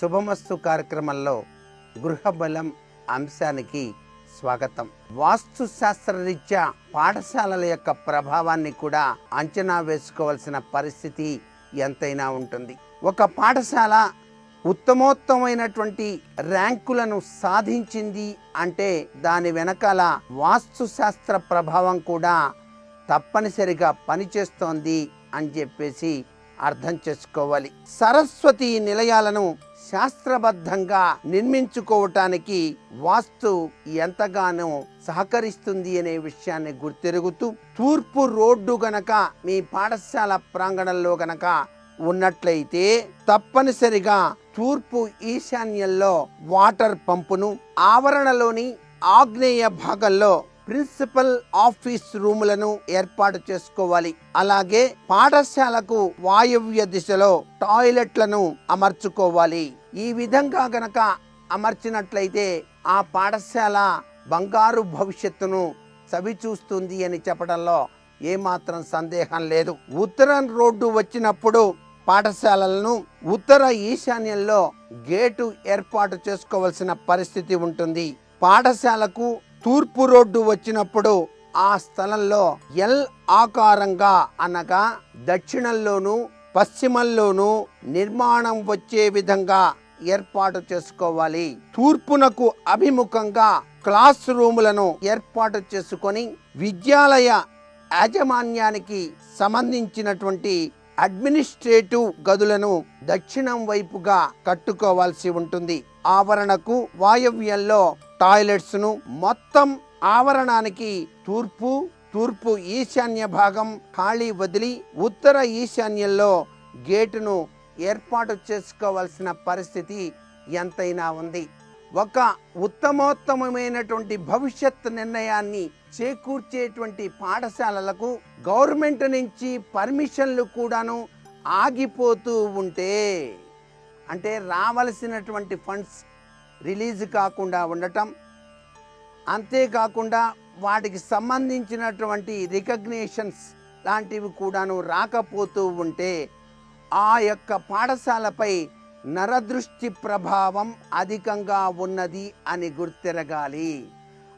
శుభమస్తు కార్యక్రమంలో గృహబలం అంశానికి స్వాగతం. వాస్తు శాస్త్రరీత్యా పాఠశాలల యొక్క ప్రభావాన్ని కూడా అంచనా వేసుకోవాల్సిన పరిస్థితి ఎంతైనా ఉంటుంది. ఒక పాఠశాల ఉత్తమోత్తమైనటువంటి ర్యాంకులను సాధించింది అంటే దాని వెనకాల వాస్తు శాస్త్ర ప్రభావం కూడా తప్పనిసరిగా పనిచేస్తోంది అని చెప్పేసి అర్థం చేసుకోవాలి. సరస్వతి నిలయాలను శాస్త్రబద్ధంగా నిర్మించుకోవటానికి వాస్తు ఎంతగానో సహకరిస్తుంది అనే విషయాన్ని గుర్తెరుగుతూ తూర్పు రోడ్డు గనక మీ పాఠశాల ప్రాంగణంలో గనక ఉన్నట్లయితే తప్పనిసరిగా తూర్పు ఈశాన్యంలో వాటర్ పంపును ఆవరణలోని ఆగ్నేయ భాగంలో ప్రిన్సిపల్ ఆఫీస్ రూములను ఏర్పాటు చేసుకోవాలి. అలాగే పాఠశాలకు వాయువ్య దిశలో టాయిలెట్లను అమర్చుకోవాలి. ఈ విధంగా గనక అమర్చినట్లయితే ఆ పాఠశాల బంగారు భవిష్యత్తును చవిచూస్తుంది అని చెప్పడంలో ఏమాత్రం సందేహం లేదు. ఉత్తరం రోడ్డు వచ్చినప్పుడు పాఠశాలలను ఉత్తర ఈశాన్యంలో గేటు ఏర్పాటు చేసుకోవాల్సిన పరిస్థితి ఉంటుంది. పాఠశాలకు తూర్పు రోడ్డు వచ్చినప్పుడు ఆ స్థలంలో ఎల్ ఆకారంగా అనగా దక్షిణంలోను పశ్చిమంలోను నిర్మాణం వచ్చే విధంగా ఏర్పాటు చేసుకోవాలి. తూర్పునకు అభిముఖంగా క్లాస్ రూములను ఏర్పాటు చేసుకొని విద్యాలయ యాజమాన్యానికి సంబంధించినటువంటి అడ్మినిస్ట్రేటివ్ గదులను దక్షిణం వైపుగా కట్టుకోవాల్సి ఉంటుంది. ఆవరణకు వాయవ్యంలో టాయిలెట్స్ను మొత్తం ఆవరణానికి తూర్పు తూర్పు ఈశాన్య భాగం ఖాళీ వదిలి ఉత్తర ఈశాన్యంలో గేటును ఏర్పాటు చేసుకోవాల్సిన పరిస్థితి ఎంతైనా ఉంది. ఒక ఉత్తమోత్తమమైనటువంటి భవిష్యత్ నిర్ణయాన్ని చేకూర్చేటువంటి పాఠశాలలకు గవర్నమెంట్ నుంచి పర్మిషన్లు కూడాను ఆగిపోతూ ఉంటే అంటే రావలసినటువంటి ఫండ్స్ రిలీజ్ కాకుండా ఉండటం. అంతేకాకుండా వాటికి సంబంధించినటువంటి రికగ్నేషన్స్ లాంటివి కూడాను రాకపోతూ ఉంటే ఆ యొక్క పాఠశాలపై నరదృష్టి ప్రభావం అధికంగా ఉన్నది అని గుర్తిరగాలి.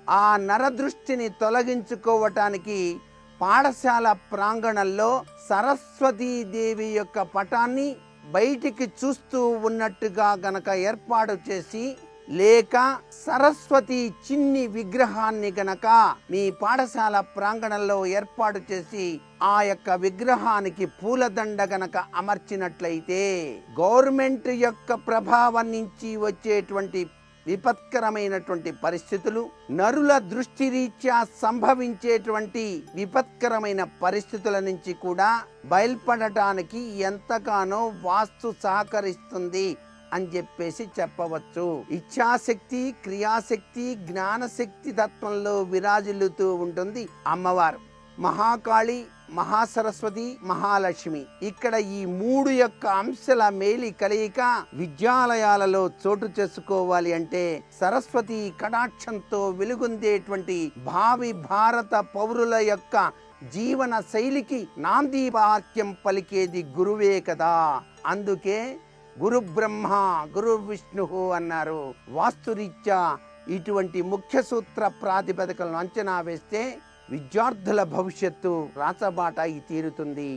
ఆ నరదృష్టిని తొలగించుకోవటానికి పాఠశాల ప్రాంగణంలో సరస్వతీదేవి యొక్క పటాన్ని బయటికి చూస్తూ ఉన్నట్టుగా గనక ఏర్పాటు చేసి లేక సరస్వతి చిన్ని విగ్రహాన్ని గనక మీ పాఠశాల ప్రాంగణంలో ఏర్పాటు చేసి ఆ యొక్క విగ్రహానికి పూలదండ గనక అమర్చినట్లయితే గవర్నమెంట్ యొక్క ప్రభావం నుంచి వచ్చేటువంటి విపత్కరమైనటువంటి పరిస్థితులు నరుల దృష్టి రీత్యా సంభవించేటువంటి విపత్కరమైన పరిస్థితుల నుంచి కూడా బయల్పడటానికి ఎంతగానో వాస్తు సహకరిస్తుంది అని చెప్పేసి చెప్పవచ్చు. ఇచ్ఛాశక్తి క్రియాశక్తి జ్ఞానశక్తి తత్వంలో విరాజిల్లుతూ ఉంటుంది అమ్మవారు. మహాకాళి మహాసరస్వతి మహాలక్ష్మి. ఇక్కడ ఈ మూడు యొక్క అంశాల మేలి కలయిక విద్యాలయాలలో చోటు చేసుకోవాలి అంటే సరస్వతి కటాక్షంతో వెలుగొందేటువంటి భావి భారత పౌరుల యొక్క జీవన శైలికి నాందీవాక్యం పలికేది గురువే కదా. అందుకే గురు బ్రహ్మ గురు విష్ణు అన్నారు. వాస్తురీత్యా ఇటువంటి ముఖ్య సూత్ర ప్రాతిపదికలను అంచనా వేస్తే విద్యార్థుల భవిష్యత్తు రాచబాట అయి తీరుతుంది.